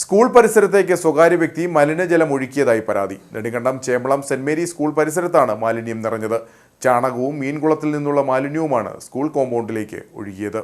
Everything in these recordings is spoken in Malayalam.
സ്കൂൾ പരിസരത്തേക്ക് സ്വകാര്യ വ്യക്തി മലിനജലം ഒഴുക്കിയതായി പരാതി. Nedumkandam Chembalam saint Mary school പരിസരത്താണ് മാലിന്യം നിറഞ്ഞത്. ചാണകവും മീൻകുളത്തിൽ നിന്നുള്ള മാലിന്യവുമാണ് സ്കൂൾ കോമ്പൗണ്ടിലേക്ക് ഒഴുകിയത്.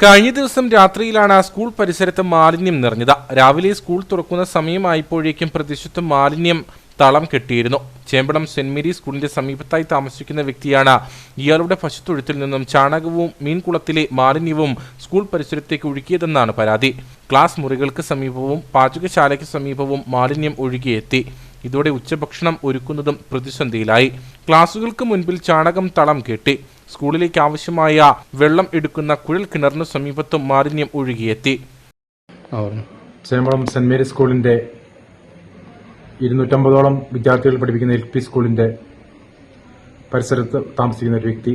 കഴിഞ്ഞ ദിവസം രാത്രിയിലാണ് സ്കൂൾ പരിസരത്ത് മാലിന്യം നിറഞ്ഞത്. രാവിലെ സ്കൂൾ തുറക്കുന്ന സമയമായപ്പോഴേക്കും പ്രദേശത്ത് മാലിന്യം തളം കെട്ടിയിരുന്നു. ചേമ്പടം സെന്റ് മേരി സ്കൂളിന്റെ സമീപത്തായി താമസിക്കുന്ന വ്യക്തിയാണ്. ഇയാളുടെ പശുത്തൊഴുത്തിൽ നിന്നും ചാണകവും മീൻകുളത്തിലെ മാലിന്യവും സ്കൂൾ പരിസരത്തേക്ക് ഒഴുകിയതെന്നാണ് പരാതി. ക്ലാസ് മുറികൾക്ക് സമീപവും പാചകശാലയ്ക്ക് സമീപവും മാലിന്യം ഒഴുകിയെത്തി. ഇതോടെ ഉച്ചഭക്ഷണം ഒരുക്കുന്നതും പ്രതിസന്ധിയിലായി. ക്ലാസുകൾക്ക് മുൻപിൽ ചാണകം തളം കെട്ടി. സ്കൂളിലേക്ക് ആവശ്യമായ വെള്ളം എടുക്കുന്ന കുഴൽ കിണറിന് സമീപത്തും മാലിന്യം ഒഴുകിയെത്തി. ചേമ്പളം സെന്റ് മേരി സ്കൂളിന്റെ ഇരുന്നൂറ്റമ്പതോളം വിദ്യാർത്ഥികൾ പഠിപ്പിക്കുന്ന എൽ പി സ്കൂളിന്റെ പരിസരത്ത് താമസിക്കുന്ന ഒരു വ്യക്തി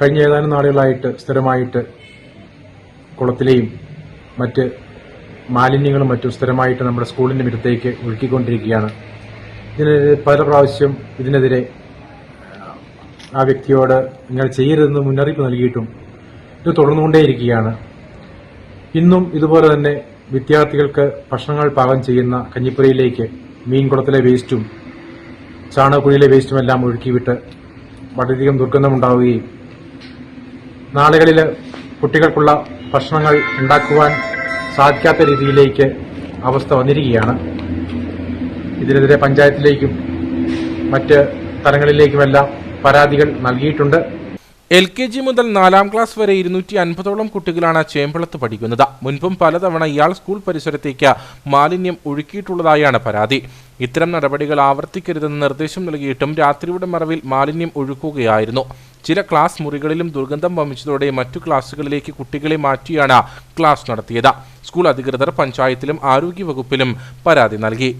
കഴിഞ്ഞ ഏതാനും നാളുകളായിട്ട് സ്ഥിരമായിട്ട് കുളത്തിലെയും മറ്റ് മാലിന്യങ്ങളും മറ്റും സ്ഥിരമായിട്ട് നമ്മുടെ സ്കൂളിന്റെ മിറ്റത്തേക്ക് ഒഴുക്കിക്കൊണ്ടിരിക്കുകയാണ്. ഇതിനെതിരെ പല പ്രാവശ്യം ഇതിനെതിരെ ആ വ്യക്തിയോട് നിങ്ങൾ ചെയ്യരുതെന്ന് മുന്നറിയിപ്പ് നൽകിയിട്ടും ഇത് തുടർന്നുകൊണ്ടേയിരിക്കുകയാണ്. ഇന്നും ഇതുപോലെ തന്നെ വിദ്യാർത്ഥികൾക്ക് ഭക്ഷണങ്ങൾ പാകം ചെയ്യുന്ന കഞ്ഞിപ്പുരയിലേക്ക് മീൻകുളത്തിലെ വേസ്റ്റും ചാണകക്കുഴിയിലെ വേസ്റ്റും എല്ലാം ഒഴുക്കിവിട്ട് വളരെയധികം ദുർഗന്ധമുണ്ടാവുകയും നാളുകളിൽ കുട്ടികൾക്കുള്ള ഭക്ഷണങ്ങൾ ഉണ്ടാക്കുവാൻ സാധിക്കാത്ത രീതിയിലേക്ക് അവസ്ഥ വന്നിരിക്കുകയാണ്. ഇതിനെതിരെ പഞ്ചായത്തിലേക്കും മറ്റ് തലങ്ങളിലേക്കുമെല്ലാം പരാതികൾ നൽകിയിട്ടുണ്ട്. എൽ കെ ജി മുതൽ നാലാം ക്ലാസ് വരെ ഇരുന്നൂറ്റി അൻപതോളം കുട്ടികളാണ് ചേമ്പളത്ത് പഠിക്കുന്നത്. മുൻപും പലതവണ ഇയാൾ സ്കൂൾ പരിസരത്തേക്ക് മാലിന്യം ഒഴുക്കിയിട്ടുള്ളതായാണ് പരാതി. ഇത്തരം നടപടികൾ ആവർത്തിക്കരുതെന്ന് നിർദ്ദേശം നൽകിയിട്ടും രാത്രിയുടെ മറവിൽ മാലിന്യം ഒഴുക്കുകയായിരുന്നു. ചില ക്ലാസ് മുറികളിലും ദുർഗന്ധം വമിച്ചതോടെ മറ്റു ക്ലാസുകളിലേക്ക് കുട്ടികളെ മാറ്റിയാണ് ക്ലാസ് നടത്തിയത്. സ്കൂൾ അധികൃതർ പഞ്ചായത്തിലും ആരോഗ്യവകുപ്പിലും പരാതി നൽകി.